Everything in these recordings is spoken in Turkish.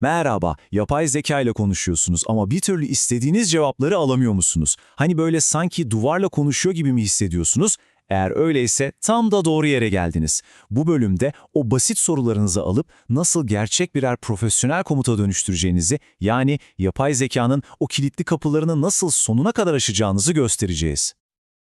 Merhaba, yapay zeka ile konuşuyorsunuz ama bir türlü istediğiniz cevapları alamıyor musunuz? Hani böyle sanki duvarla konuşuyor gibi mi hissediyorsunuz? Eğer öyleyse tam da doğru yere geldiniz. Bu bölümde o basit sorularınızı alıp nasıl gerçek birer profesyonel komuta dönüştüreceğinizi, yani yapay zekanın o kilitli kapılarını nasıl sonuna kadar aşacağınızı göstereceğiz.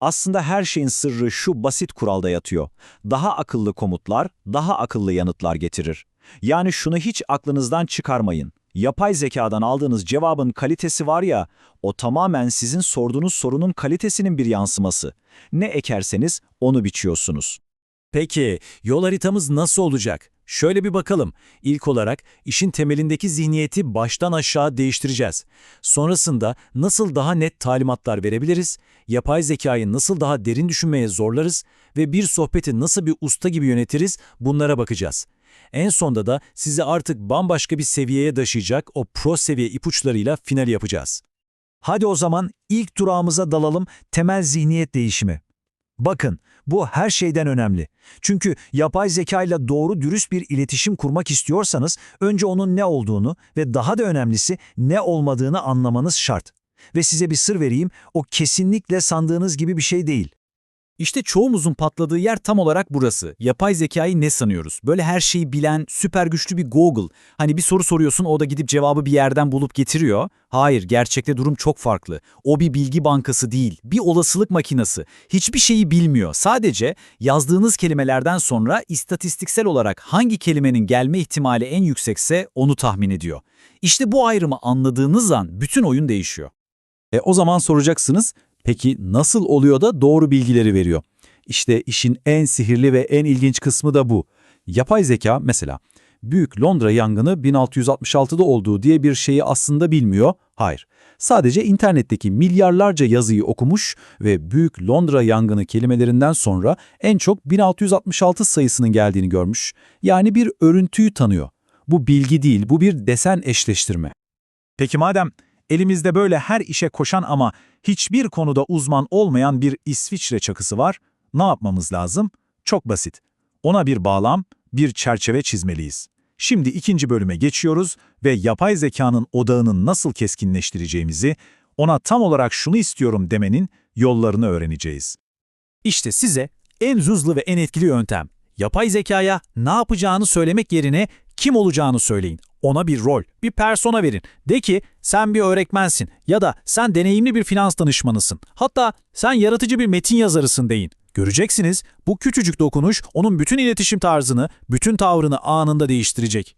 Aslında her şeyin sırrı şu basit kuralda yatıyor. Daha akıllı komutlar, daha akıllı yanıtlar getirir. Yani şunu hiç aklınızdan çıkarmayın. Yapay zekadan aldığınız cevabın kalitesi var ya, o tamamen sizin sorduğunuz sorunun kalitesinin bir yansıması. Ne ekerseniz onu biçiyorsunuz. Peki, yol haritamız nasıl olacak? Şöyle bir bakalım. İlk olarak işin temelindeki zihniyeti baştan aşağı değiştireceğiz. Sonrasında nasıl daha net talimatlar verebiliriz, yapay zekayı nasıl daha derin düşünmeye zorlarız ve bir sohbeti nasıl bir usta gibi yönetiriz bunlara bakacağız. En sonda da sizi artık bambaşka bir seviyeye taşıyacak o pro seviye ipuçlarıyla final yapacağız. Hadi o zaman ilk durağımıza dalalım temel zihniyet değişimi. Bakın bu her şeyden önemli. Çünkü yapay zeka ile doğru dürüst bir iletişim kurmak istiyorsanız önce onun ne olduğunu ve daha da önemlisi ne olmadığını anlamanız şart. Ve size bir sır vereyim, o kesinlikle sandığınız gibi bir şey değil. İşte çoğumuzun patladığı yer tam olarak burası. Yapay zekayı ne sanıyoruz? Böyle her şeyi bilen, süper güçlü bir Google. Hani bir soru soruyorsun, o da gidip cevabı bir yerden bulup getiriyor. Hayır, gerçekte durum çok farklı. O bir bilgi bankası değil, bir olasılık makinesi. Hiçbir şeyi bilmiyor. Sadece yazdığınız kelimelerden sonra istatistiksel olarak hangi kelimenin gelme ihtimali en yüksekse onu tahmin ediyor. İşte bu ayrımı anladığınız an bütün oyun değişiyor. E o zaman soracaksınız, peki nasıl oluyor da doğru bilgileri veriyor? İşte işin en sihirli ve en ilginç kısmı da bu. Yapay zeka mesela, Büyük Londra yangını 1666'da olduğu diye bir şeyi aslında bilmiyor. Hayır. Sadece internetteki milyarlarca yazıyı okumuş ve Büyük Londra yangını kelimelerinden sonra en çok 1666 sayısının geldiğini görmüş. Yani bir örüntüyü tanıyor. Bu bilgi değil, bu bir desen eşleştirme. Peki madem elimizde böyle her işe koşan ama hiçbir konuda uzman olmayan bir İsviçre çakısı var, ne yapmamız lazım? Çok basit. Ona bir bağlam, bir çerçeve çizmeliyiz. Şimdi ikinci bölüme geçiyoruz ve yapay zekanın odağını nasıl keskinleştireceğimizi, ona tam olarak şunu istiyorum demenin yollarını öğreneceğiz. İşte size en hızlı ve en etkili yöntem. Yapay zekaya ne yapacağını söylemek yerine kim olacağını söyleyin. Ona bir rol, bir persona verin. De ki sen bir öğretmensin ya da sen deneyimli bir finans danışmanısın. Hatta sen yaratıcı bir metin yazarısın deyin. Göreceksiniz bu küçücük dokunuş onun bütün iletişim tarzını, bütün tavrını anında değiştirecek.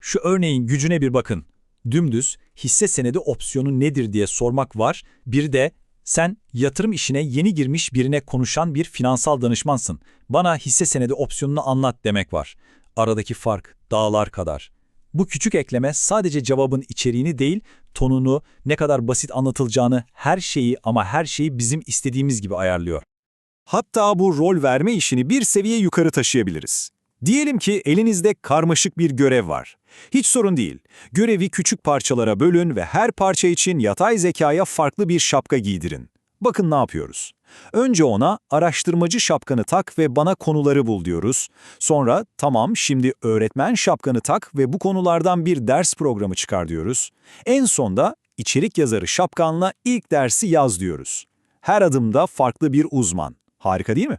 Şu örneğin gücüne bir bakın. Dümdüz hisse senedi opsiyonu nedir diye sormak var. Bir de sen yatırım işine yeni girmiş birine konuşan bir finansal danışmansın. Bana hisse senedi opsiyonunu anlat demek var. Aradaki fark dağlar kadar. Bu küçük ekleme sadece cevabın içeriğini değil, tonunu, ne kadar basit anlatılacağını, her şeyi ama her şeyi bizim istediğimiz gibi ayarlıyor. Hatta bu rol verme işini bir seviye yukarı taşıyabiliriz. Diyelim ki elinizde karmaşık bir görev var. Hiç sorun değil. Görevi küçük parçalara bölün ve her parça için yapay zekaya farklı bir şapka giydirin. Bakın ne yapıyoruz. Önce ona araştırmacı şapkanı tak ve bana konuları bul diyoruz. Sonra tamam şimdi öğretmen şapkanı tak ve bu konulardan bir ders programı çıkar diyoruz. En sonda içerik yazarı şapkanla ilk dersi yaz diyoruz. Her adımda farklı bir uzman. Harika değil mi?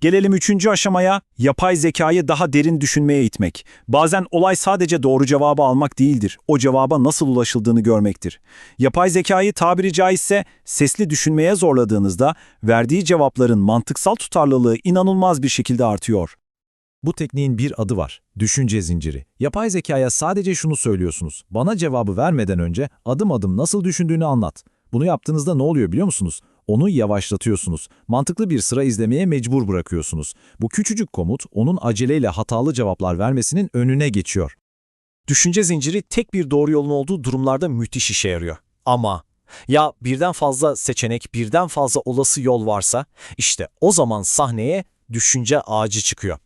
Gelelim üçüncü aşamaya, yapay zekayı daha derin düşünmeye itmek. Bazen olay sadece doğru cevabı almak değildir, o cevaba nasıl ulaşıldığını görmektir. Yapay zekayı tabiri caizse sesli düşünmeye zorladığınızda, verdiği cevapların mantıksal tutarlılığı inanılmaz bir şekilde artıyor. Bu tekniğin bir adı var, düşünce zinciri. Yapay zekaya sadece şunu söylüyorsunuz, bana cevabı vermeden önce adım adım nasıl düşündüğünü anlat. Bunu yaptığınızda ne oluyor biliyor musunuz? Onu yavaşlatıyorsunuz. Mantıklı bir sıra izlemeye mecbur bırakıyorsunuz. Bu küçücük komut onun aceleyle hatalı cevaplar vermesinin önüne geçiyor. Düşünce zinciri tek bir doğru yolun olduğu durumlarda müthiş işe yarıyor. Ama ya birden fazla seçenek, birden fazla olası yol varsa işte o zaman sahneye düşünce ağacı çıkıyor.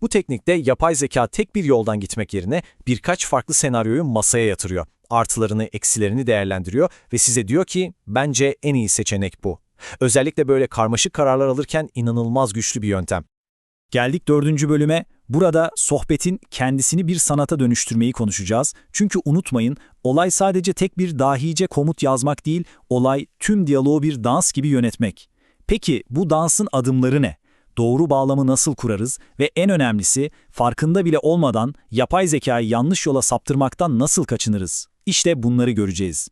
Bu teknikte yapay zeka tek bir yoldan gitmek yerine birkaç farklı senaryoyu masaya yatırıyor. Artılarını, eksilerini değerlendiriyor ve size diyor ki bence en iyi seçenek bu. Özellikle böyle karmaşık kararlar alırken inanılmaz güçlü bir yöntem. Geldik dördüncü bölüme, Burada sohbetin kendisini bir sanata dönüştürmeyi konuşacağız. Çünkü unutmayın, olay sadece tek bir dahice komut yazmak değil, olay tüm diyaloğu bir dans gibi yönetmek. Peki bu dansın adımları ne? Doğru bağlamı nasıl kurarız ve en önemlisi farkında bile olmadan yapay zekayı yanlış yola saptırmaktan nasıl kaçınırız? İşte bunları göreceğiz.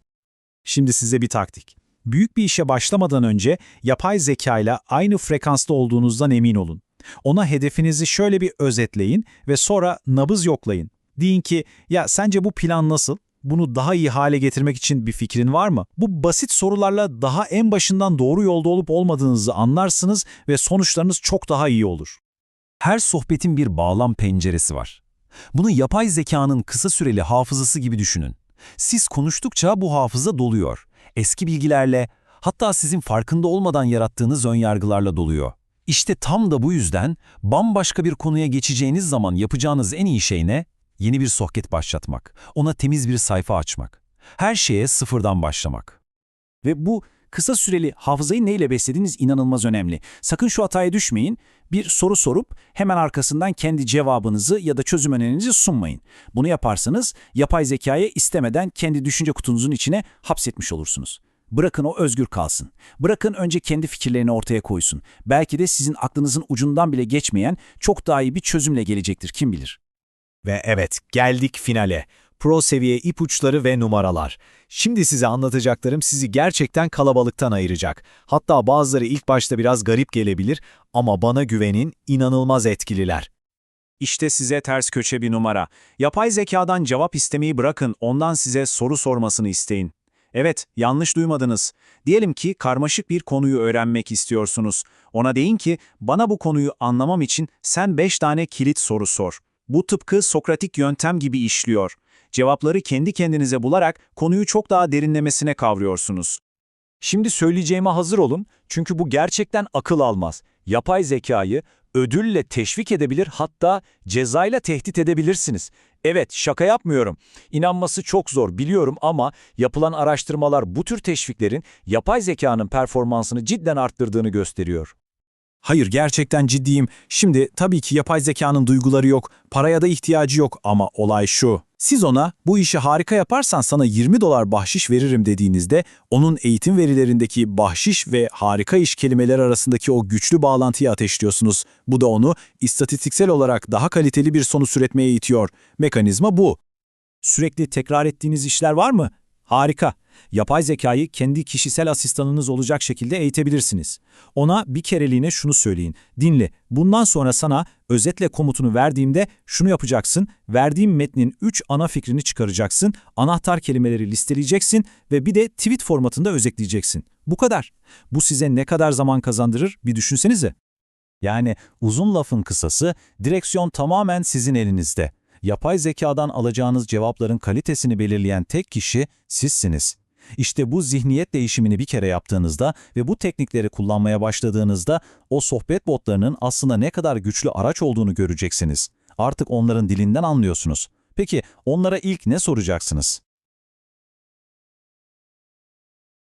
Şimdi size bir taktik. Büyük bir işe başlamadan önce yapay zeka ile aynı frekansta olduğunuzdan emin olun. Ona hedefinizi şöyle bir özetleyin ve sonra nabız yoklayın. Deyin ki, ya sence bu plan nasıl? Bunu daha iyi hale getirmek için bir fikrin var mı? Bu basit sorularla daha en başından doğru yolda olup olmadığınızı anlarsınız ve sonuçlarınız çok daha iyi olur. Her sohbetin bir bağlam penceresi var. Bunu yapay zekanın kısa süreli hafızası gibi düşünün. Siz konuştukça bu hafıza doluyor. Eski bilgilerle, hatta sizin farkında olmadan yarattığınız önyargılarla doluyor. İşte tam da bu yüzden bambaşka bir konuya geçeceğiniz zaman yapacağınız en iyi şey ne? Yeni bir sohbet başlatmak, ona temiz bir sayfa açmak. Her şeye sıfırdan başlamak. Ve bu kısa süreli hafızayı neyle beslediğiniz inanılmaz önemli. Sakın şu hataya düşmeyin. Bir soru sorup hemen arkasından kendi cevabınızı ya da çözüm önerinizi sunmayın. Bunu yaparsanız yapay zekayı istemeden kendi düşünce kutunuzun içine hapsetmiş olursunuz. Bırakın o özgür kalsın. Bırakın önce kendi fikirlerini ortaya koysun. Belki de sizin aklınızın ucundan bile geçmeyen çok daha iyi bir çözümle gelecektir kim bilir. Ve evet, geldik finale. Pro seviye ipuçları ve numaralar. Şimdi size anlatacaklarım sizi gerçekten kalabalıktan ayıracak. Hatta bazıları ilk başta biraz garip gelebilir ama bana güvenin inanılmaz etkililer. İşte size ters köşe bir numara. Yapay zekadan cevap istemeyi bırakın, ondan size soru sormasını isteyin. Evet, yanlış duymadınız. Diyelim ki karmaşık bir konuyu öğrenmek istiyorsunuz. Ona deyin ki, bana bu konuyu anlamam için sen 5 tane kilit soru sor. Bu tıpkı Sokratik yöntem gibi işliyor. Cevapları kendi kendinize bularak konuyu çok daha derinlemesine kavruyorsunuz. Şimdi söyleyeceğime hazır olun çünkü bu gerçekten akıl almaz. Yapay zekayı ödülle teşvik edebilir hatta cezayla tehdit edebilirsiniz. Evet şaka yapmıyorum. İnanması çok zor biliyorum ama yapılan araştırmalar bu tür teşviklerin yapay zekanın performansını cidden arttırdığını gösteriyor. Hayır gerçekten ciddiyim. Şimdi tabii ki yapay zekanın duyguları yok, paraya da ihtiyacı yok ama olay şu. Siz ona bu işi harika yaparsan sana 20 dolar bahşiş veririm dediğinizde onun eğitim verilerindeki bahşiş ve harika iş kelimeleri arasındaki o güçlü bağlantıyı ateşliyorsunuz. Bu da onu istatistiksel olarak daha kaliteli bir sonuç üretmeye itiyor. Mekanizma bu. Sürekli tekrar ettiğiniz işler var mı? Harika. Yapay zekayı kendi kişisel asistanınız olacak şekilde eğitebilirsiniz. Ona bir kereliğine şunu söyleyin. Dinle, bundan sonra sana özetle komutunu verdiğimde şunu yapacaksın. Verdiğim metnin 3 ana fikrini çıkaracaksın, anahtar kelimeleri listeleyeceksin ve bir de tweet formatında özetleyeceksin. Bu kadar. Bu size ne kadar zaman kazandırır bir düşünsenize. Yani uzun lafın kısası, direksiyon tamamen sizin elinizde. Yapay zekadan alacağınız cevapların kalitesini belirleyen tek kişi sizsiniz. İşte bu zihniyet değişimini bir kere yaptığınızda ve bu teknikleri kullanmaya başladığınızda o sohbet botlarının aslında ne kadar güçlü araç olduğunu göreceksiniz. Artık onların dilinden anlıyorsunuz. Peki onlara ilk ne soracaksınız?